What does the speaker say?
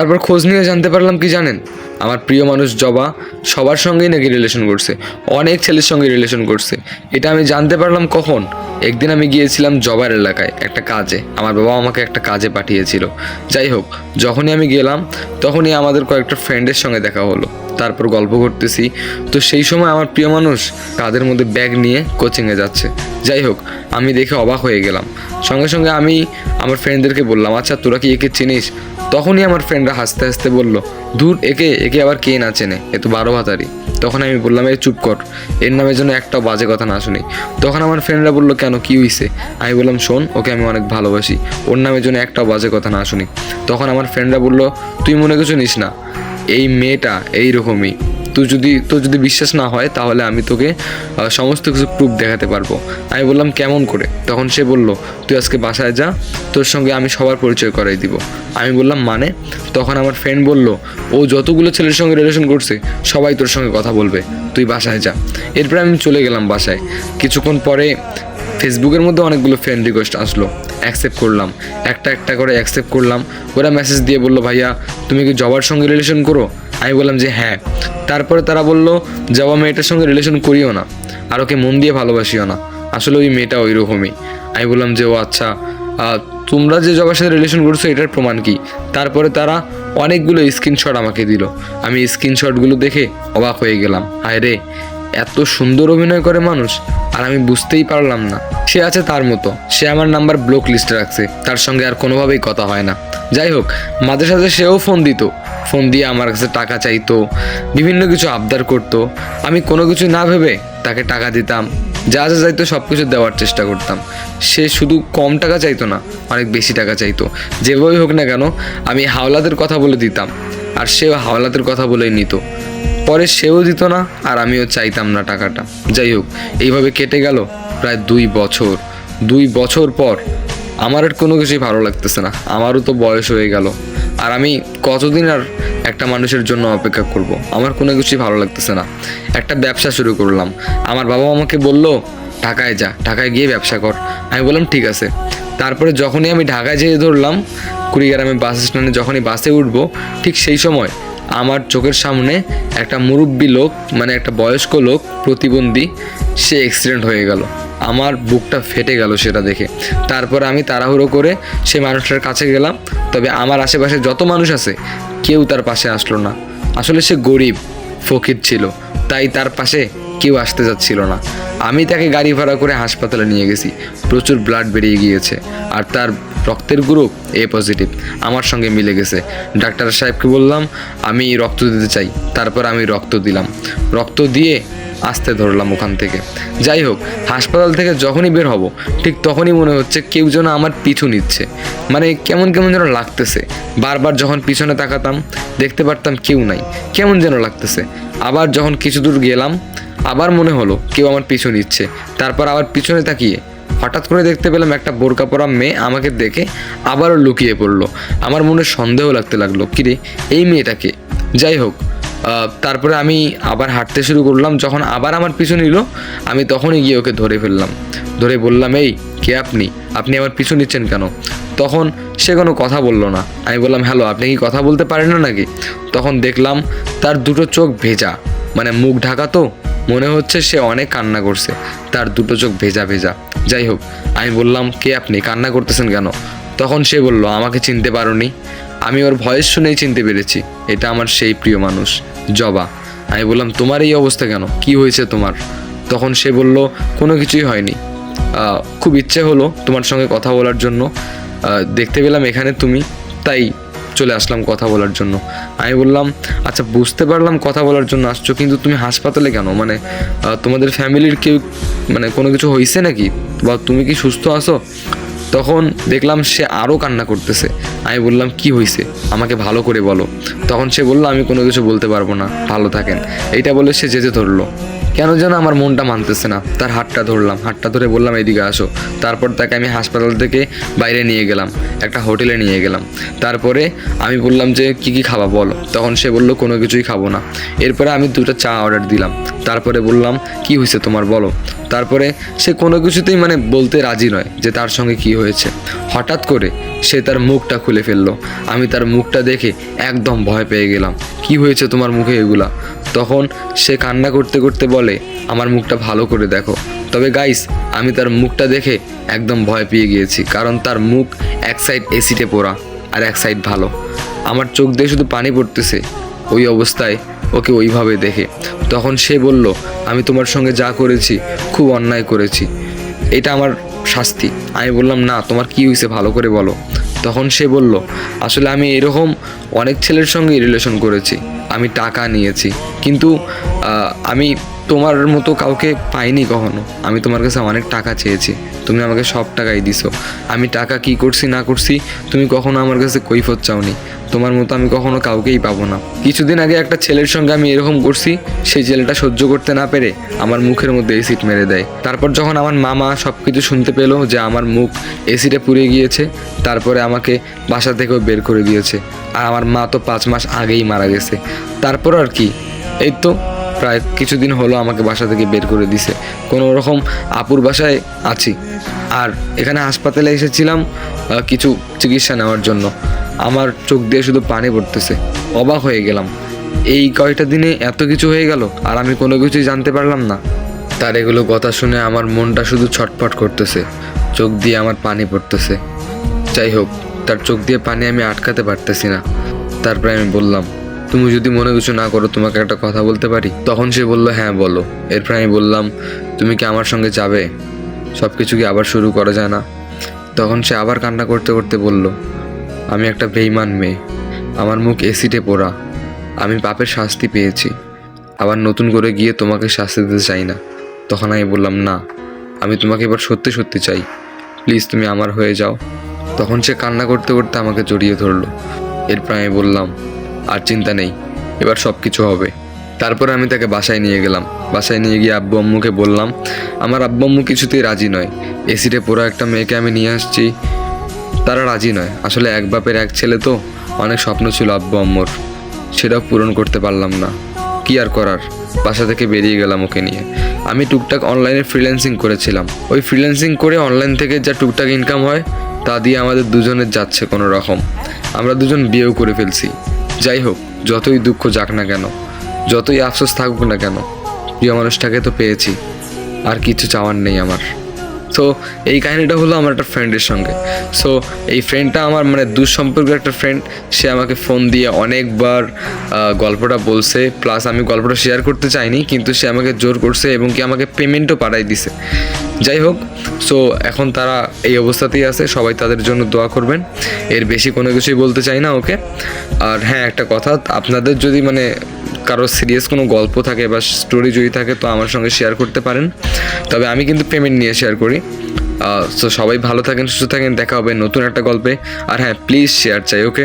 তারপর খোঁজ নিয়ে জানতে পারলাম কি জানেন? আমার প্রিয় মানুষ জবা সবার সঙ্গেই নাকি রিলেশন করছে, অনেক ছেলের সঙ্গে রিলেশন করছে। এটা আমি জানতে পারলাম কখন? একদিন আমি গিয়েছিলাম জবার এলাকায় একটা কাজে, আমার বাবা আমাকে একটা কাজে পাঠিয়েছিল। যাই হোক, যখনই আমি গেলাম, তখনই আমাদের কয়েকটা ফ্রেন্ডের সঙ্গে দেখা হলো। তারপর গল্প করতেছি। তো সেই সময় আমার প্রিয় মানুষ কাদের মধ্যে ব্যাগ নিয়ে কোচিংয়ে যাচ্ছে। যাই হোক, আমি দেখে অবাক হয়ে গেলাম। সঙ্গে সঙ্গে আমি আমার ফ্রেন্ডদেরকে বললাম আচ্ছা তোরা কি একে চিনিস? তখনই আমার ফ্রেন্ডরা হাসতে হাসতে বলল দূর একে একে আবার কে না চেনে? এ তো বারো ভাতারি। তখন আমি বললাম এই চুপ কর, এর নামের জন্য একটাও বাজে কথা না শুনি। তখন আমার ফ্রেন্ডরা বলল, কেন, কি হইছে? আমি বললাম, শোন, ওকে আমি অনেক ভালোবাসি, ওর নামের জন্য একটাও বাজে কথা না শুনি। তখন আমার ফ্রেন্ডরা বলল, তুই মনে কিছু নিস না। এই মেয়েটা এই রকমই তুই যদি, তোর যদি বিশ্বাস না হয়, তাহলে আমি তোকে সমস্ত কিছু প্রুফ দেখাতে পারব। আমি বললাম, কেমন করে? তখন সে বলল, তুই আজকে বাসায় যা, তোর সঙ্গে আমি সবার পরিচয় করাই দিব। আমি বললাম মানে? তখন আমার ফ্রেন্ড বলল, ও যতগুলো ছেলের সঙ্গে রিলেশন করছে, সবাই তোর সঙ্গে কথা বলবে। তুই বাসায় যা। এরপরে আমি চলে গেলাম বাসায়। কিছুক্ষণ পরে ফেসবুকের মধ্যে অনেকগুলো ফ্রেন্ড রিকোয়েস্ট আসলো। অ্যাকসেপ্ট করলাম। একটা একটা করে অ্যাকসেপ্ট করলাম। ওরা মেসেজ দিয়ে বলল, ভাইয়া, তুমি কি জবার সঙ্গে রিলেশন করো? আমি বললাম যে হ্যাঁ। তারপরে তারা বলল, জবা মেয়েটার সঙ্গে রিলেশন করিও না। আর ওকে মন দিয়ে ভালোবাসিও না। আসলে ওই মেয়েটা ওই রকমই আমি বললাম যে, ও আচ্ছা তোমরা যে জবার সাথে রিলেশন করছ, এটার প্রমাণ কি? তারপরে তারা অনেকগুলো স্ক্রিনশট আমাকে দিল। আমি স্ক্রিনশটগুলো দেখে অবাক হয়ে গেলাম। হায় রে এত সুন্দর অভিনয় করে মানুষ, আর আমি বুঝতেই পারলাম না। সে আছে তার মতো। সে আমার নাম্বার ব্লক লিস্টে রাখছে। তার সঙ্গে আর কোনোভাবেই কথা হয় না। যাই হোক, মাঝে সাথে সেও ফোন দিত। ফোন দিয়ে আমার কাছে টাকা চাইতো, বিভিন্ন কিছু আবদার করতো। আমি কোনো কিছু না ভেবে তাকে টাকা দিতাম। যা যা চাইতো সব কিছু দেওয়ার চেষ্টা করতাম। সে শুধু কম টাকা চাইতো না, অনেক বেশি টাকা চাইতো। যেভাবেই হোক না কেন, আমি হাওলাদের কথা বলে দিতাম। আর সেও হাওলাদের কথা বলেই নিত। পরে সেও দিত না আর আমিও চাইতাম না টাকাটা। যাই হোক, এইভাবে কেটে গেল প্রায় দুই বছর। দুই বছর পর আমার আর কোনো কিছুই ভালো লাগতেছে না। আমারও তো বয়স হয়ে গেল। আর আমি কতদিন আর একটা মানুষের জন্য অপেক্ষা করব? আমার কোনো কিছুই ভালো লাগতেছে না। একটা ব্যবসা শুরু করলাম। আমার বাবা আমাকে বলল, ঢাকায় যা, ঢাকায় গিয়ে ব্যবসা কর। আমি বললাম, ঠিক আছে। তারপরে যখনই আমি ঢাকায় যেয়ে ধরলাম, কুড়িগ্রামে বাস স্ট্যান্ডে যখনই বাসে উঠবো, ঠিক সেই সময় আমার চোখের সামনে একটা মুরব্বী লোক মানে একটা বয়স্ক লোক প্রতিবন্ধী, সে অ্যাক্সিডেন্ট হয়ে গেল। আমার বুকটা ফেটে গেল সেটা দেখে। তারপর আমি তাড়াহুড়ো করে সে মানুষটার কাছে গেলাম। তবে আমার আশেপাশে যত মানুষ আছে, কেউ তার পাশে আসলো না। আসলে সে গরিব, ফকির ছিল, তাই তার পাশে কেউ আসতে যাচ্ছিল না। আমি তাকে গাড়ি ভাড়া করে হাসপাতালে নিয়ে গেছি। প্রচুর ব্লাড বেরিয়ে গিয়েছে। আর তার রক্তের গ্রুপ এ পজিটিভ আমার সঙ্গে মিলে গেছে। ডাক্তার সাহেবকে বললাম, আমি রক্ত দিতে চাই। তারপর আমি রক্ত দিলাম। রক্ত দিয়ে আসতে ধরলাম ওখান থেকে। যাই হোক, হাসপাতাল থেকে যখনই বের হব, ঠিক তখনই মনে হচ্ছে কেউ যেন আমার পিছু নিচ্ছে। মানে কেমন কেমন যেন লাগতেছে। বারবার যখন পিছনে তাকাতাম, দেখতে পারতাম কেউ নাই। কেমন যেন লাগতেছে। আবার যখন কিছু দূর গেলাম, আবার মনে হলো কেউ আমার পিছু নিচ্ছে। তারপর আবার পিছনে তাকিয়ে হঠাৎ করে দেখতে পেলাম একটা বোরকা পরা মেয়ে আমাকে দেখে আবারও লুকিয়ে পড়ল। আমার মনে সন্দেহ লাগতে লাগল, কিরে, এই মেয়েটাকে যাই হোক তারপরে আমি আবার হাঁটতে শুরু করলাম। যখন আবার আমার পিছু নিল, আমি তখনই গিয়ে ওকে ধরে ফেললাম। ধরে বললাম, এই, কে আপনি? আপনি আমার পিছু নিচ্ছেন কেন? তখন সে কোনো কথা বলল না। আমি বললাম, হ্যালো, আপনি কি কথা বলতে পারেন না নাকি? তখন দেখলাম, তার দুটো চোখ ভেজা মানে মুখ ঢাকা তো মনে হচ্ছে সে অনেক কান্না করছে। তার দুটো চোখ ভেজা ভেজা। যাই হোক, আমি বললাম, কে আপনি? কান্না করতেছেন কেন? তখন সে বলল, আমাকে চিনতে পারোনি। আমি ওর ভয়েস শুনেই চিনতে পেরেছি। এটা আমার সেই প্রিয় মানুষ, জবা। আমি বললাম, তোমার এই অবস্থা কেন? কি হয়েছে তোমার? তখন সে বলল, কোনো কিছুই হয়নি। খুব ইচ্ছে হলো তোমার সঙ্গে কথা বলার জন্য। দেখতে পেলাম এখানে তুমি। তাই চলে আসলাম কথা বলার জন্য। আমি বললাম আচ্ছা বুঝতে পারলাম কথা বলার জন্য আসছো, কিন্তু তুমি হাসপাতালে কেন? মানে তোমাদের ফ্যামিলির কেউ মানে কোনো কিছু হয়েছে নাকি? বা তুমি কি সুস্থ আছো? তখন দেখলাম সে আরও কান্না করতেছে। আমি বললাম, কি হয়েছে আমাকে ভালো করে বলো। তখন সে বলল, আমি কোনো কিছু বলতে পারব না, ভালো থাকেন। এইটা বলে সে যেতে ধরলো। কেন যেন আমার মনটা মানতেছে না। তার হাতটা ধরলাম, হাতটা ধরে বললাম এদিকে আসো। তারপর তাকে আমি হাসপাতাল থেকে বাইরে নিয়ে গেলাম, একটা হোটেলে নিয়ে গেলাম। তারপরে আমি বললাম যে, কি কি খাবা বলো? তখন সে বলল, কোনো কিছুই খাব না। এরপরে আমি দুটো চা অর্ডার দিলাম। তারপরে বললাম, কি হয়েছে তোমার বলো? তারপরে সে কোনো কিছুতেই মানে বলতে রাজি নয় যে তার সঙ্গে কি হয়েছে। হঠাৎ করে সে তার মুখটা খুলে ফেলল। আমি তার মুখটা দেখে একদম ভয় পেয়ে গেলাম, কি হয়েছে তোমার মুখে এগুলা? তখন সে কান্না করতে করতে বলে, আমার মুখটা ভালো করে দেখো। তবে গাইস, আমি তার মুখটা দেখে একদম ভয় পেয়ে গিয়েছি, কারণ তার মুখ এক সাইড এসিটে পোড়া আর এক সাইড ভালো। আমার চোখ দিয়ে শুধু পানি পড়তেছে, ওই অবস্থায় ওকে ওইভাবে দেখে। তখন সে বলল, আমি তোমার সঙ্গে যা করেছি, খুব অন্যায় করেছি। এটা আমার শাস্তি। আমি বললাম, না, তোমার কি হয়েছে ভালো করে বলো। তখন সে বলল, আসলে আমি এরকম অনেক ছেলের সঙ্গে রিলেশন করেছি। আমি টাকা নিয়েছি। কিন্তু আমি তোমার মতো কাউকে পাইনি কখনো। আমি তোমার কাছে অনেক টাকা চেয়েছি। তুমি আমাকে সব টাকাই দিছো। আমি টাকা কি করছি না করছি, তুমি কখনো আমার কাছে কৈফত চাওনি। তোমার মতো আমি কখনো কাউকেই পাবো না। কিছুদিন আগে একটা ছেলের সঙ্গে আমি এরকম করছি, সেই ছেলেটা সহ্য করতে না পেরে আমার মুখের মধ্যে এসিড মেরে দেয়। তারপর যখন আমার মামা সব কিছু শুনতে পেল যে আমার মুখ এসিডে পুড়ে গিয়েছে, তারপরে আমাকে বাসা থেকেও বের করে দিয়েছে। আর আমার মা তো পাঁচ মাস আগেই মারা গেছে। তারপর আর কি? এই তো প্রায় কিছুদিন হলো আমাকে বাসা থেকে বের করে দিছে। কোনো রকম আপুর বাসায় আছি। আর এখানে হাসপাতালে এসেছিলাম কিছু চিকিৎসা নেওয়ার জন্য। আমার চোখ দিয়ে শুধু পানি পড়তেছে। অবাক হয়ে গেলাম। এই কয়টা দিনে এত কিছু হয়ে গেল, আর আমি কোনো কিছুই জানতে পারলাম না। তার এগুলো কথা শুনে আমার মনটা শুধু ছটফট করতেছে। চোখ দিয়ে আমার পানি পড়তেছে। যাই হোক, তার চোখ দিয়ে পানি আমি আটকাতে পারতেছি না। তারপরে আমি বললাম, তুমি যদি মনে কিছু না করো, তোমাকে একটা কথা বলতে পারি? তখন সে বলল হ্যাঁ বলো। এরপর আমি বললাম, তুমি কি আমার সঙ্গে যাবে? সব কিছু কি আবার শুরু করা যায় না? তখন সে আবার কান্না করতে করতে বলল আমি একটা বেইমান মেয়ে। আমার মুখ এসিডে পোড়া। আমি পাপের শাস্তি পেয়েছি। আবার নতুন করে গিয়ে তোমাকে শাস্তি দিতে চাই না। তখন আমি বললাম, না, আমি তোমাকে এবার সত্যি সত্যি চাই। প্লিজ তুমি আমার হয়ে যাও। তখন সে কান্না করতে করতে আমাকে জড়িয়ে ধরলো। এরপর আমি বললাম, আর চিন্তা নেই, এবার সব কিছু হবে। তারপরে আমি তাকে বাসায় নিয়ে গেলাম। বাসায় নিয়ে গিয়ে আব্বু আম্মুকে বললাম, আমার আব্বু আম্মু কিছুতেই রাজি নয়। এসিডে পুরো একটা মেয়েকে আমি নিয়ে আসছি। তারা রাজি নয়। আসলে এক বাপের এক ছেলে তো অনেক স্বপ্ন ছিল আব্বু আম্মুর। সেটাও পূরণ করতে পারলাম না। কি আর করার? বাসা থেকে বেরিয়ে গেলাম ওকে নিয়ে। আমি টুকটাক অনলাইনে ফ্রিল্যান্সিং করেছিলাম। ওই ফ্রিল্যান্সিং করে অনলাইন থেকে যা টুকটাক ইনকাম হয়, তা দিয়ে আমাদের দুজনের যাচ্ছে কোনো রকম আমরা দুজন বিয়েও করে ফেলছি। যাই হোক, যতই দুঃখ যাক না কেন, যতই আফসোস থাকুক না কেন, প্রিয় মানুষটাকে তো পেয়েছি। আর কিছু চাওয়ার নেই আমার। সো এই কাহিনিটা হলো আমার একটা ফ্রেন্ডের সঙ্গে। সো এই ফ্রেন্ডটা আমার মানে দুঃসম্পর্কের একটা ফ্রেন্ড সে আমাকে ফোন দিয়ে অনেকবার গল্পটা বলছে। প্লাস আমি গল্পটা শেয়ার করতে চাইনি, কিন্তু সে আমাকে জোর করছে এবং কি আমাকে পেমেন্টও পাঠাই দিছে। যাই হোক সো এখন তারা এই অবস্থাতেই আছে, সবাই তাদের জন্য দোয়া করবেন। এর বেশি কোনো কিছুই বলতে চাই না ওকে। আর হ্যাঁ একটা কথা, আপনাদের যদি মানে কারও সিরিয়াস কোনো গল্প থাকে বা স্টোরি যদি থাকে তো আমার সঙ্গে শেয়ার করতে পারেন। তবে আমি কিন্তু পেমেন্ট নিয়ে শেয়ার করি। সো সবাই ভালো থাকেন, সুস্থ থাকেন, দেখা হবে নতুন একটা গল্পে। আর হ্যাঁ প্লিজ শেয়ার চাই ওকে